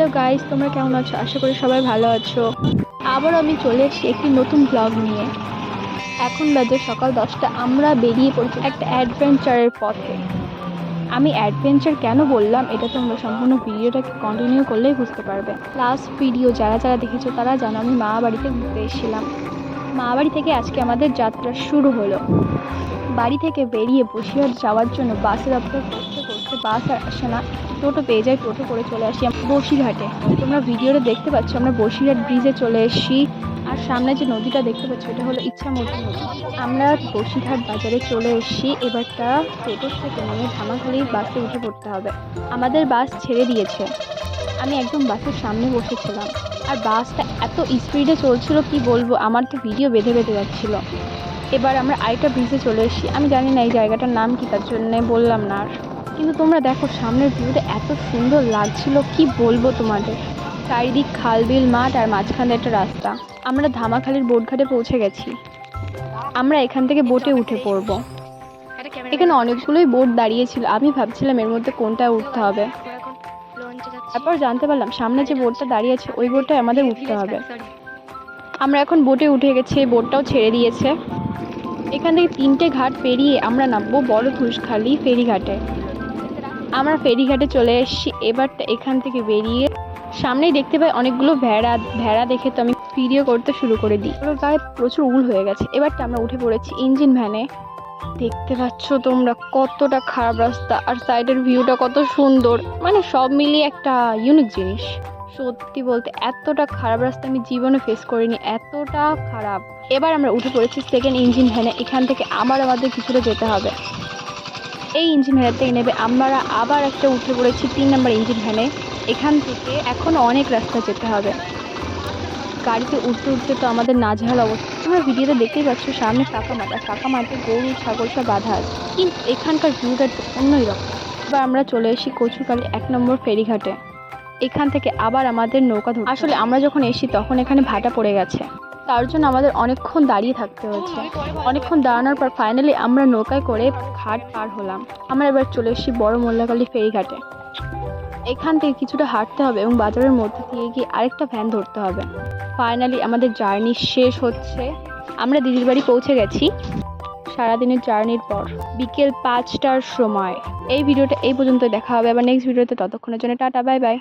Hello guys তোমরা কেমন আছো? আশা করি সবাই ভালো আছো। আবার আমি চলে এসেছি একটি নতুন ব্লগ নিয়ে। এখন বাজে সকাল দশটা, আমরা বেরিয়ে পড়ছি একটা অ্যাডভেঞ্চারের পথে। আমি অ্যাডভেঞ্চার কেন বললাম? এটা তোমরা সম্পূর্ণ ভিডিওটাকে কন্টিনিউ করলেই বুঝতে পারবে। লাস্ট ভিডিও যারা যারা দেখেছ, তারা জানো আমি মা বাড়িতে ঘুরতে এসেছিলাম। মা বাড়ি থেকে আজকে আমাদের যাত্রা শুরু হলো। বাড়ি থেকে বেরিয়ে বসিরহাট যাওয়ার জন্য বাসের অপেক্ষা করতে করতে বাস আর আসে না। টোটো পেয়ে যাই, টোটো করে চলে আসি বসিরহাটে। তোমরা ভিডিওটা দেখতে পাচ্ছ, আমরা বসিরহাট ব্রিজে চলে এসেছি। আর সামনে যে নদীটা দেখতে পাচ্ছ এটা হলো ইচ্ছামতি নদী। আমরা বসিরহাট বাজারে চলে এসেছি। এবারটা টোটো থেকে নেমে ধামাখালির বাসে উঠে পড়তে হবে। আমাদের বাস ছেড়ে দিয়েছে। আমি একদম বাসের সামনে বসেছিলাম। আর বাসটা এত স্পিডে চলছিল, কি বলব? আমার তো ভিডিও বেঁধে বেঁধে যাচ্ছিল। এবার আমরা আরেকটা ব্রিজে চলে এসেছি। আমি জানি না এই জায়গাটার নাম কি, তার জন্যে বললাম না আর। কিন্তু তোমরা দেখো, সামনের ভিউটা এত সুন্দর লাগছিল, কি বলব তোমাদের? চারিদিক খাল, বিল, মাঠ আর মাঝখানে একটা রাস্তা। আমরা ধামাখালির বোটঘাটে পৌঁছে গেছি। আমরা এখান থেকে বোটে উঠে পড়ব। এখানে অনেকগুলোই বোট দাঁড়িয়েছিল আমি ভাবছিলাম এর মধ্যে কোনটা উঠতে হবে। তারপর জানতে পারলাম, সামনে যে বোটটা দাঁড়িয়ে আছে, ওই বোটটায় আমাদের উঠতে হবে। আমরা এখন বোটে উঠে গেছি, এই বোটটাও ছেড়ে দিয়েছে। এখান থেকে তিনটে ঘাট পেরিয়ে আমরা নামবো বড় ধুসখালি ফেরিঘাটে। আমরা ফেরিঘাটে চলে এসেছি। এবারটা এখান থেকে বেরিয়ে সামনেই দেখতে পাই অনেকগুলো ভেড়া। ভেড়া দেখে তো আমি ভিডিও করতে শুরু করে দিই। ওর গায়ে প্রচুর উল হয়ে গেছে। এবারটা আমরা উঠে পড়েছি ইঞ্জিন ভ্যানে। দেখতে পাচ্ছ তোমরা কতটা খারাপ রাস্তা। আর সাইডের ভিউটা কত সুন্দর। মানে সব মিলিয়ে একটা ইউনিক জিনিস। সত্যি বলতে এতটা খারাপ রাস্তা আমি জীবনে ফেস করিনি। এতটা খারাপ। এবার আমরা উঠে পড়েছি সেকেন্ড ইঞ্জিন ভ্যানে। এখান থেকে আবার আমাদের কিছুটা যেতে হবে। এই ইঞ্জিন ভ্যানের থেকে নেবে। আমরা আবার একটা উঠে পড়েছি তিন নম্বর ইঞ্জিন ভ্যানে এখান থেকে এখন অনেক রাস্তা যেতে হবে। গাড়িতে উঠতে উঠতে তো আমাদের নাজেহাল অবস্থা। তোমরা ভিডিওতে দেখতেই পাচ্ছ, সামনে ফাঁকা আর ফাঁকা মাঠে গরু, ছাগল সব বাঁধা আছে। কিন্তু এখানকার ভিউটা অন্যই রকম এবার আমরা চলে এসেছি কচুকালি এক নম্বর ফেরিঘাটে। এখান থেকে আবার আমাদের নৌকা ধরতে আসলে আমরা যখন এসি তখন এখানে ভাটা পড়ে গেছে। তার জন্য আমাদের অনেকক্ষণ দাঁড়িয়ে থাকতে হয়েছে। অনেকক্ষণ দাঁড়ানোর পর ফাইনালি আমরা নৌকায় করে ঘাট পার হলাম। আমরা এবার চলে এসেছি বড় মোল্লাকালী ফেরিঘাটে। এখান থেকে কিছুটা হাঁটতে হবে এবং বাজারের মধ্যে দিয়ে গিয়ে আরেকটা ভ্যান ধরতে হবে। ফাইনালি আমাদের জার্নি শেষ হচ্ছে। আমরা দিদির বাড়ি পৌঁছে গেছি সারাদিনের জার্নির পর। বিকেল পাঁচটার সময়। এই ভিডিওটা এই পর্যন্ত দেখা হবে আবার নেক্সট ভিডিওতে ততক্ষণের জন্য টাটা বাই বাই